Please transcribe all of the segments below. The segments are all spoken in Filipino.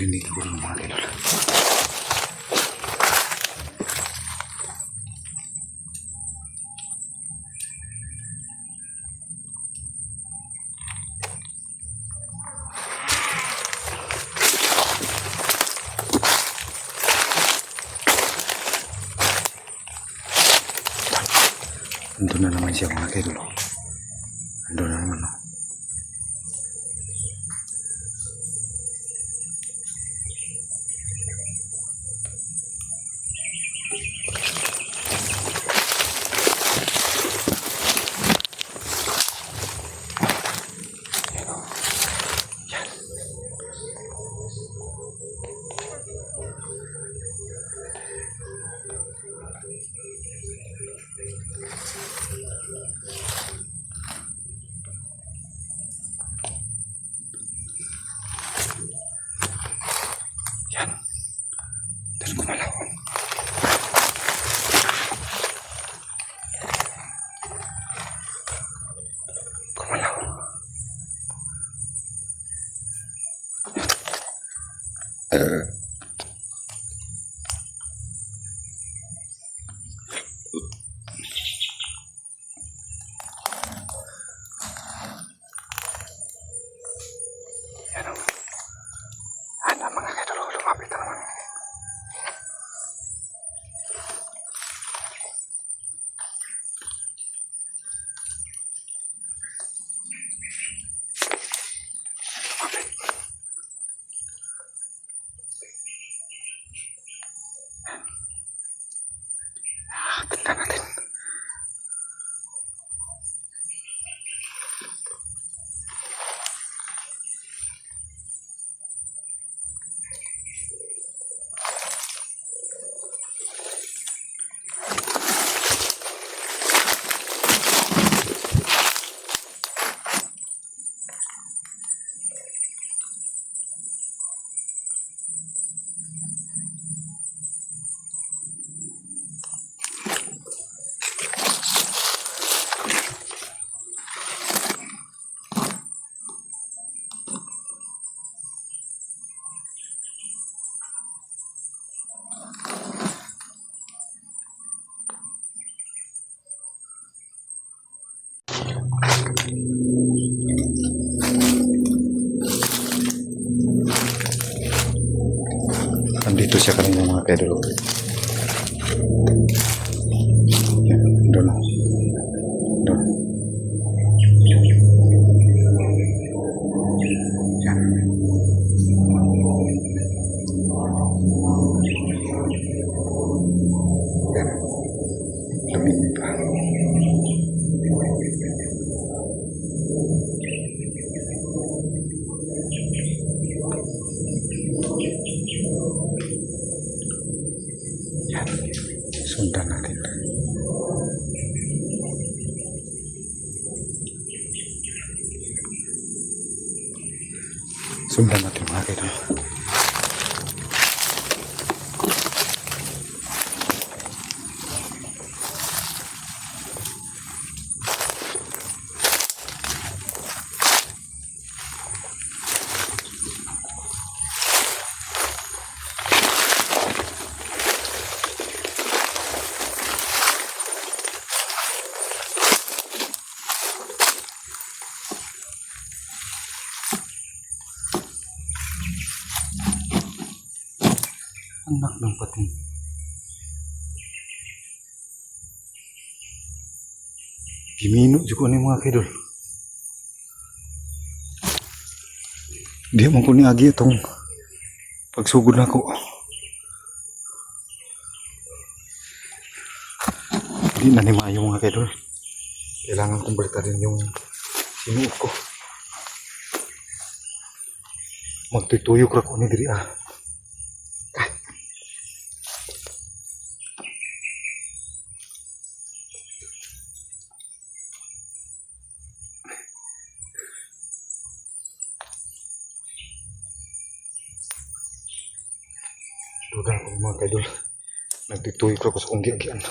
narinig ko ng mga. Ando na naman siya mga idol. Kanina mga Yan. Sundan natin. Sundan natin mga kailan. Gimino juga ni mga kidol. Di mo ko ni agi itong pagsugod na ko. Di na ni mayo mga kidol. Kailangan kong balikan yung sinuot ko. Magtutuyok ra ko ni diri ah. Duda ako mga kadol. Nagtituloy ko sa kong giagyan.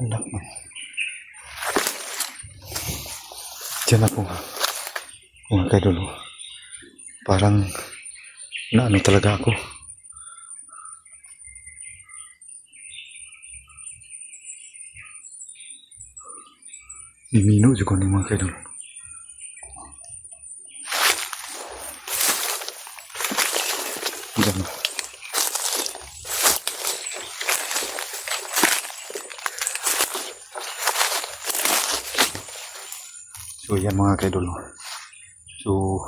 Anak. Diyan ako nga. Mga kaidolo. Parang naano talaga ako. Mimino juga ni mga. Diyan na. So yan mga kaidolo. So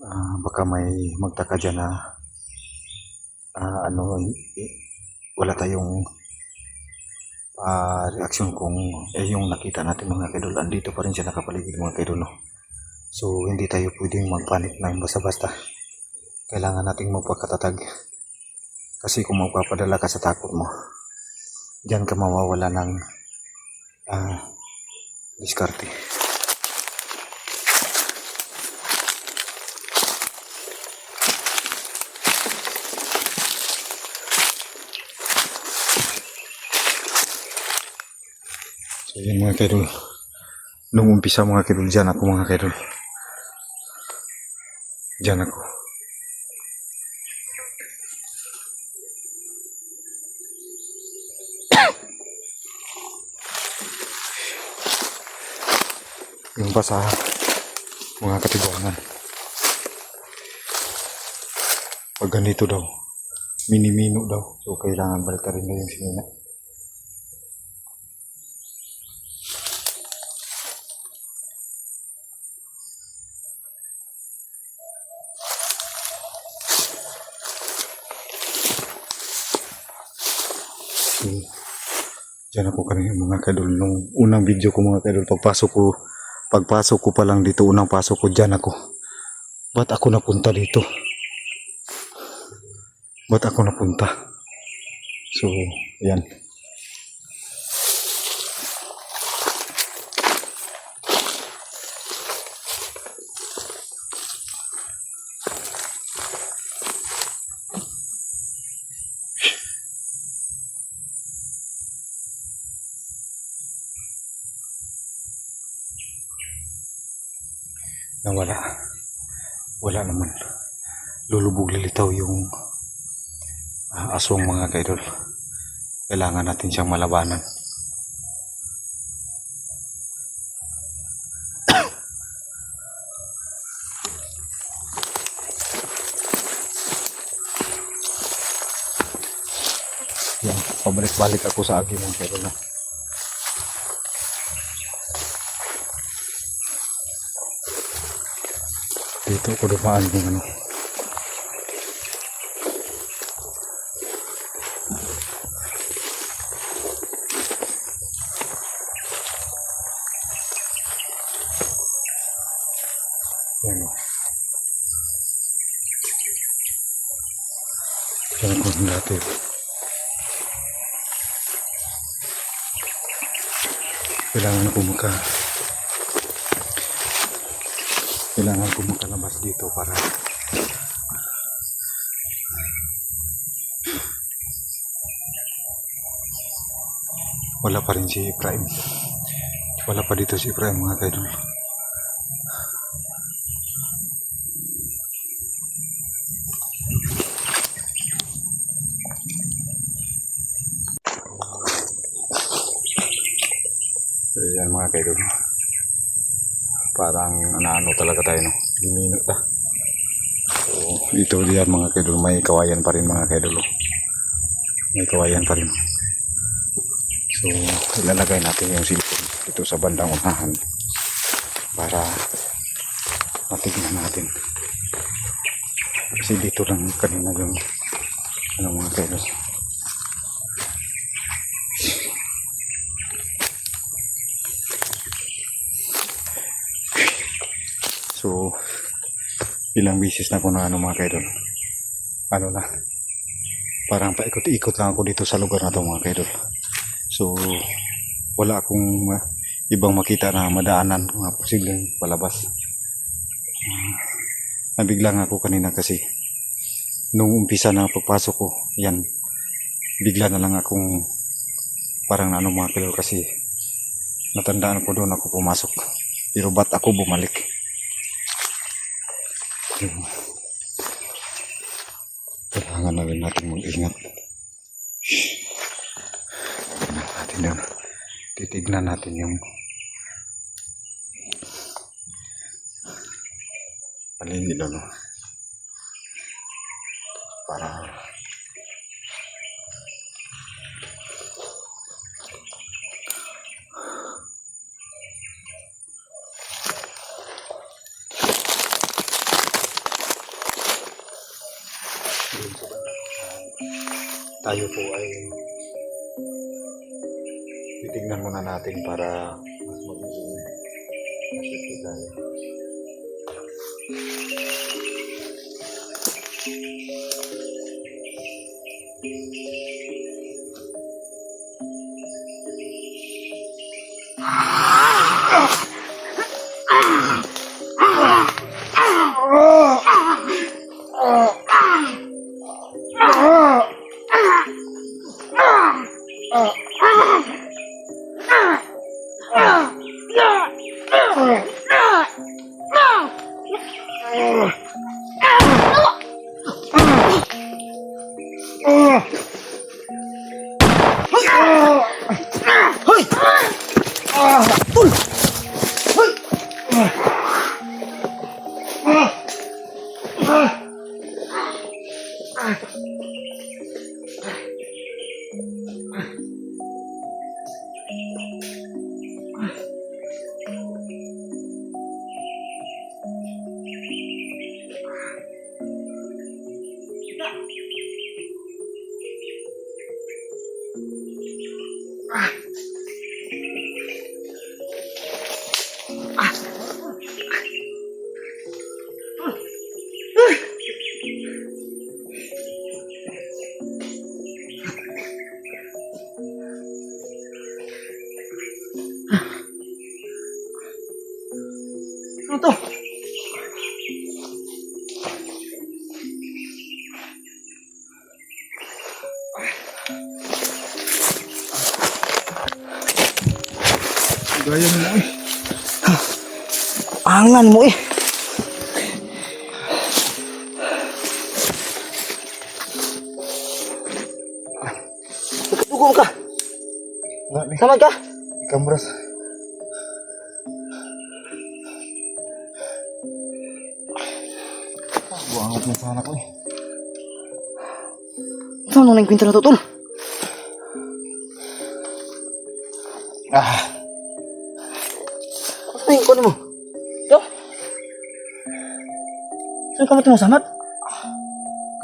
ah, baka may magtaka dyan na ah, ano wala tayong ah, reaksyon kung eh, yung nakita natin mga kaidolo andito pa rin siya nakapaligid mga kaidolo. So hindi tayo pwedeng magpanik ng basta-basta. Kailangan nating magpakatatag. Kasi kung magpapadala ka sa takot mo, diyan ka mawawala ng ah, diskarte. So yan mga kaidol. Nung umpisa mga kaidol, dyan ako mga kaidol. Dyan ako. Yung basa mga katibangan. Pag ganito daw, minimino daw. So kailangan balik rin na yung sinina. So, Diyan ako kanina mga kadol. Nung unang video ko mga kadol, pagpasok ko, pagpasok ko pa lang dito, unang pasok ko, dyan ako. Ba't ako napunta dito? Ba't ako napunta? So, yan. Nawala. Wala naman. Lulubog lilitaw yung ah, aswang mga kaidol. Kailangan natin siyang malabanan. Yan, pabalik-balik ako sa agi mga kaidol na. Dito ako dumaan yung ano. Yan o. Yan ko dati. Kailangan ko maka kailangan ko makalabas dito para wala pa rin si Ibrahim. Wala pa dito si Ibrahim mga kaidol so yan mga kaidol parang ano talaga tayo no? Gimino ta so ito diyan mga kaidol. May kawayan pa rin mga kaidol. May kawayan pa rin. So ilalagay natin yung silikon dito sa bandang unahan para matignan natin. Kasi dito lang kanina yung ano mga kaidol So, ilang bisis na ako na ano mga kaidol. Ano na, parang paikot-ikot lang ako dito sa lugar na to mga kaidol. So, wala akong uh, ibang makita na madaanan mga posibleng palabas. Uh, nabiglang ako kanina kasi nung umpisa na pagpasok ko, yan, bigla na lang akong parang ano mga kaidol kasi natandaan ko doon ako pumasok. Pero ba't ako bumalik? Kailangan na rin natin mag-ingat. Natin yun. Titignan natin yung paligid ano. Para tayo po ay titignan muna natin para mas magiging masipit tayo. Ano Gaya mo eh. Angan mo eh. Nagkatugong ka. Samad ka. Kamras. Buangot na sana ko eh. Saan nung na to, tol? Ah, samad?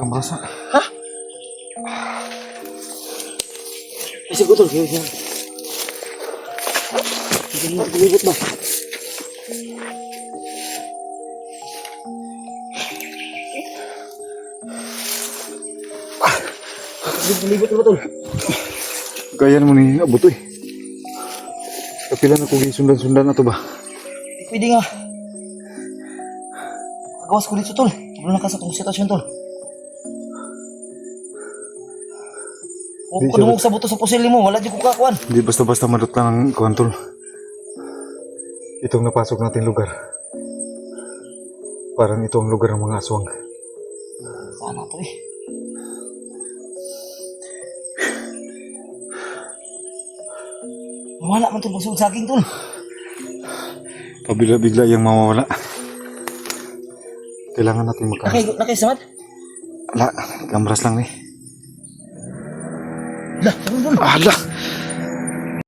kamras na. Ha? Kasi ko, tol. Kaya yan. Hindi mo kumibot ba? Hindi kumibot ba, tol? Gaya mo ni abot eh. Kapila na kung sundan-sundan na to ba? Pwede nga. Kagawas ko dito, tol. Wala na ka sa tong sitwasyon, tol. Huwag ko dumog sa buto sa pusili mo. Wala di ko kakuan. Hindi basta-basta madot lang ang kontrol. Itong napasok natin lugar. Parang ito ang lugar ng mga aswang. Sana to eh. Wala man tol pagsugod sa akin, tol. Pabila-bigla yung mawawala. Kailangan natin magka... Nakay, nakay samad. Ala, kamras lang ni. Tol, tol. Ala!